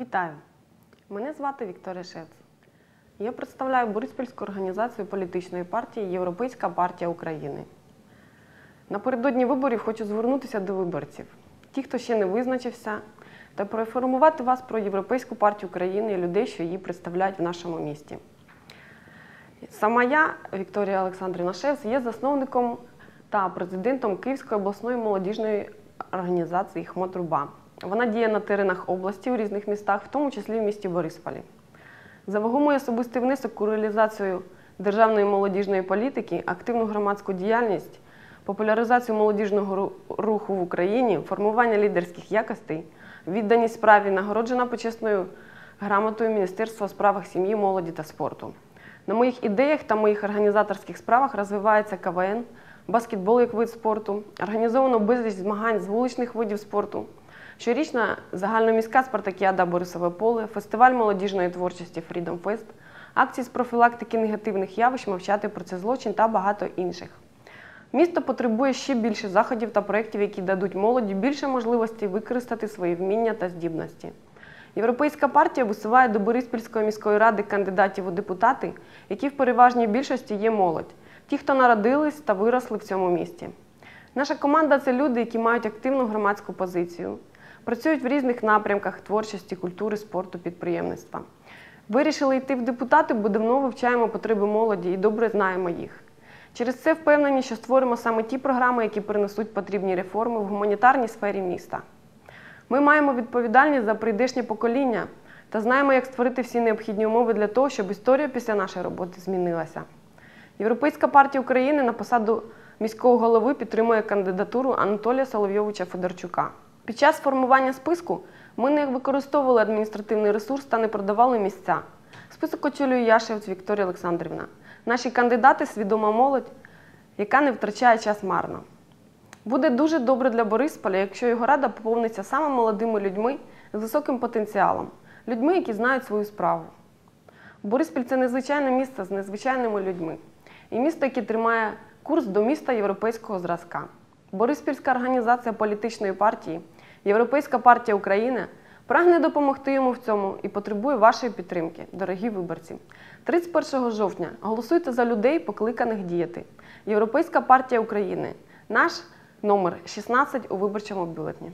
Вітаю! Мене звати Вікторія Шевц. Я представляю Бориспільську організацію політичної партії Європейська партія України. Напередодні виборів хочу звернутися до виборців, ті, хто ще не визначився, та проінформувати вас про Європейську партію України і людей, що її представляють в нашому місті. Сама я, Вікторія Олександрівна Шевц, є засновником та президентом Київської обласної молодіжної організації «Хмотруба». Вона діє на теренах області у різних містах, в тому числі в місті Борисполі. За вагомий особистий внесок у реалізацію державної молодіжної політики, активну громадську діяльність, популяризацію молодіжного руху в Україні, формування лідерських якостей, відданість справі нагороджена почесною грамотою Міністерства у справах сім'ї, молоді та спорту. На моїх ідеях та моїх організаторських справах розвивається КВН, баскетбол як вид спорту, організовано безліч змагань з вуличних видів спорту. Щорічна загальноміська спартакіада Борисове поле, фестиваль молодіжної творчості Freedom Fest, акції з профілактики негативних явищ, мовчати про це злочин та багато інших. Місто потребує ще більше заходів та проєктів, які дадуть молоді більше можливостей використати свої вміння та здібності. Європейська партія висуває до Бориспільської міської ради кандидатів у депутати, які в переважній більшості є молодь, ті, хто народились та виросли в цьому місті. Наша команда це люди, які мають активну громадську позицію, працюють в різних напрямках творчості, культури, спорту, підприємництва. Вирішили йти в депутати, бо давно вивчаємо потреби молоді і добре знаємо їх. Через це впевнені, що створимо саме ті програми, які принесуть потрібні реформи в гуманітарній сфері міста. Ми маємо відповідальність за прийдешнє покоління та знаємо, як створити всі необхідні умови для того, щоб історія після нашої роботи змінилася. Європейська партія України на посаду міського голови підтримує кандидатуру Анатолія Соловйовича Федорчука. Під час формування списку ми не використовували адміністративний ресурс та не продавали місця. Список очолює Яшевць Вікторія Олександрівна. Наші кандидати свідома молодь, яка не втрачає час марно. Буде дуже добре для Борисполя, якщо його рада поповниться саме молодими людьми з високим потенціалом, людьми, які знають свою справу. Бориспіль це незвичайне місто з незвичайними людьми. І місто, яке тримає курс до міста європейського зразка. Бориспільська організація політичної партії, Європейська партія України прагне допомогти йому в цьому і потребує вашої підтримки, дорогі виборці. 31 жовтня голосуйте за людей, покликаних діяти. Європейська партія України. Наш номер 16 у виборчому бюлетні.